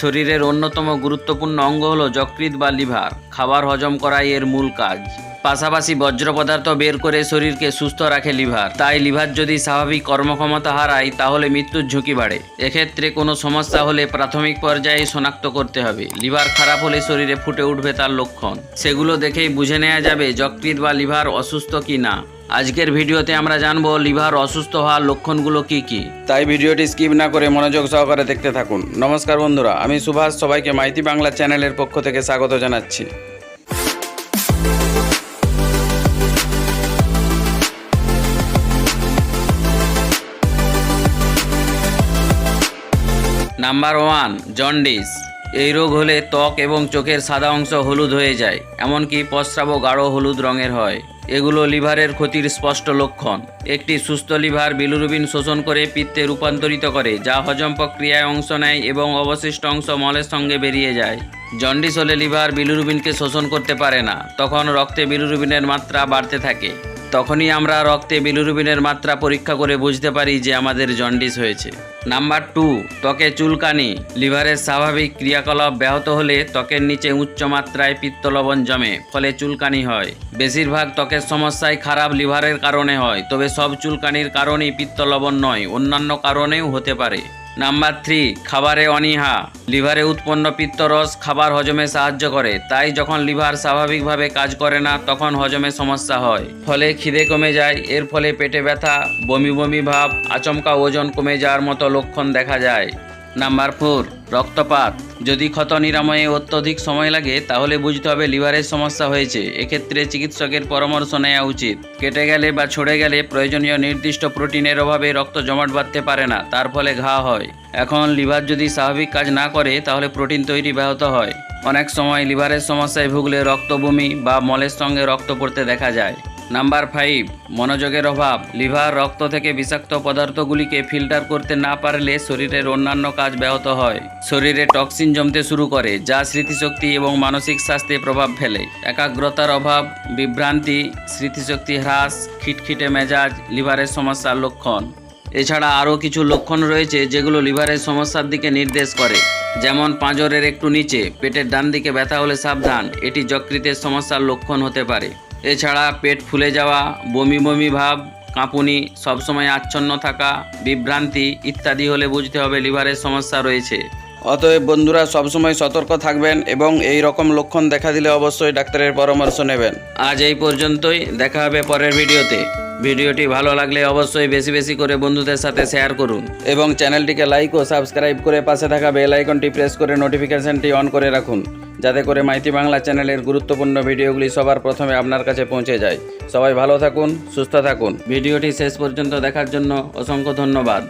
শরীরের অন্যতম গুরুত্বপূর্ণ অঙ্গ হলো যকৃৎ বা লিভার। খাবার হজম করাই এর মূল কাজ। পাশাপাশি বজ্র পদার্থ বের করে শরীরকে সুস্থ রাখে লিভার। তাই লিভার যদি স্বাভাবিক কর্মক্ষমতা হারায়, তাহলে মৃত্যুর ঝুঁকি বাড়ে। এক্ষেত্রে কোনো সমস্যা হলে প্রাথমিক পর্যায়ে শনাক্ত করতে হবে। লিভার খারাপ হলে শরীরে ফুটে উঠবে তার লক্ষণ। সেগুলো দেখেই বুঝে নেওয়া যাবে যকৃৎ বা লিভার অসুস্থ কি না আজকের ভিডিওতে আমরা জানব লিভার অসুস্থ হওয়ার লক্ষণগুলো কি কি। তাই ভিডিওটি স্কিপ না করে মনোযোগ সহকারে দেখতে থাকুন। নমস্কার বন্ধুরা আমি সুভাষ সবাইকে মাইতি বাংলা চ্যানেলের পক্ষ থেকে স্বাগত জানাচ্ছি। নাম্বার ওয়ান জন্ডিস এই রোগ হলে ত্বক এবং চোখের সাদা অংশ হলুদ হয়ে যায় এমনকি প্রস্রাবও গাঢ় হলুদ রঙের হয়। এগুলো লিভারের ক্ষতির স্পষ্ট লক্ষণ। একটি সুস্থ লিভার বিলুরুবিন শোষণ করে পিত্তে রূপান্তরিত করে, যা হজম প্রক্রিয়ায় অংশ নেয় এবং অবশিষ্ট অংশ মলের সঙ্গে বেরিয়ে যায়। জন্ডিস হলে লিভার বিলুরুবিনকে শোষণ করতে পারে না, তখন রক্তে বিলুরুবিনের মাত্রা বাড়তে থাকে। তখনই আমরা রক্তে বিলুরুবিনের মাত্রা পরীক্ষা করে বুঝতে পারি যে আমাদের জন্ডিস হয়েছে। নাম্বার টু, ত্বকে চুলকানি। লিভারের স্বাভাবিক ক্রিয়াকলাপ ব্যাহত হলে ত্বকের নিচে উচ্চ মাত্রায় পিত্তলবণ জমে, ফলে চুলকানি হয়। বেশিরভাগ ত্বকের সমস্যায় খারাপ লিভারের কারণে হয়, তবে সব চুলকানির কারণেই পিত্তলবণ নয়, অন্যান্য কারণেও হতে পারে। নাম্বার থ্রি, খাবারে অনীহা। লিভারে উৎপন্ন পিত্তরস খাবার হজমে সাহায্য করে। তাই যখন লিভার স্বাভাবিকভাবে কাজ করে না, তখন হজমে সমস্যা হয়। ফলে খিদে কমে যায়, এর ফলে পেটে ব্যথা, বমি বমি ভাব, আচমকা ওজন কমে যাওয়ার মতো লক্ষণ দেখা যায়। নাম্বার ফোর, রক্তপাত। যদি ক্ষত নিরাময়ে অত্যধিক সময় লাগে, তাহলে বুঝতে হবে লিভারের সমস্যা হয়েছে। এক্ষেত্রে চিকিৎসকের পরামর্শ নেওয়া উচিত। কেটে গেলে বা ছড়ে গেলে প্রয়োজনীয় নির্দিষ্ট প্রোটিনের অভাবে রক্ত জমাট বাঁধতে পারে না, তার ফলে ঘা হয়। এখন লিভার যদি স্বাভাবিক কাজ না করে, তাহলে প্রোটিন তৈরি ব্যাহত হয়। অনেক সময় লিভারের সমস্যায় ভুগলে রক্তবমি বা মলের সঙ্গে রক্ত পড়তে দেখা যায়। নাম্বার ফাইভ মনোযোগের অভাব। লিভার, রক্ত থেকে বিষাক্ত পদার্থগুলিকে ফিল্টার করতে না পারলে শরীরের অন্যান্য কাজ ব্যাহত হয়। শরীরে টক্সিন জমতে শুরু করে, যা স্মৃতিশক্তি এবং মানসিক স্বাস্থ্যে প্রভাব ফেলে। একাগ্রতার অভাব, বিভ্রান্তি, স্মৃতিশক্তি হ্রাস, খিটখিটে মেজাজ, লিভারের সমস্যার লক্ষণ। এছাড়া আরও কিছু লক্ষণ রয়েছে যেগুলো লিভারের সমস্যার দিকে নির্দেশ করে। যেমন পাঁজরের একটু নিচে, পেটের ডান দিকে ব্যথা হলে সাবধান, এটি যকৃতের সমস্যার লক্ষণ হতে পারে। এছাড়া পেট ফুলে যাওয়া বমি বমি ভাব কাঁপুনি সবসময় আচ্ছন্ন থাকা বিভ্রান্তি ইত্যাদি হলে বুঝতে হবে লিভারের সমস্যা রয়েছে। অতএব বন্ধুরা সবসময় সতর্ক থাকবেন এবং এই রকম লক্ষণ দেখা দিলে অবশ্যই ডাক্তারের পরামর্শ নেবেন। আজ এই পর্যন্তই দেখা হবে পরের ভিডিওতে। ভিডিওটি ভালো লাগলে অবশ্যই বেশি বেশি করে বন্ধুদের সাথে শেয়ার করুন। এবং চ্যানেলটিকে লাইক ও সাবস্ক্রাইব করে পাশে থাকা বেল আইকনটি প্রেস করে নোটিফিকেশনটি অন করে রাখুন, যাতে করে মাইতি বাংলা চ্যানেলের গুরুত্বপূর্ণ ভিডিওগুলি সবার প্রথমে আপনার কাছে পৌঁছে যায়। সবাই ভালো থাকুন, সুস্থ থাকুন। ভিডিওটি শেষ পর্যন্ত দেখার জন্য অসংখ্য ধন্যবাদ।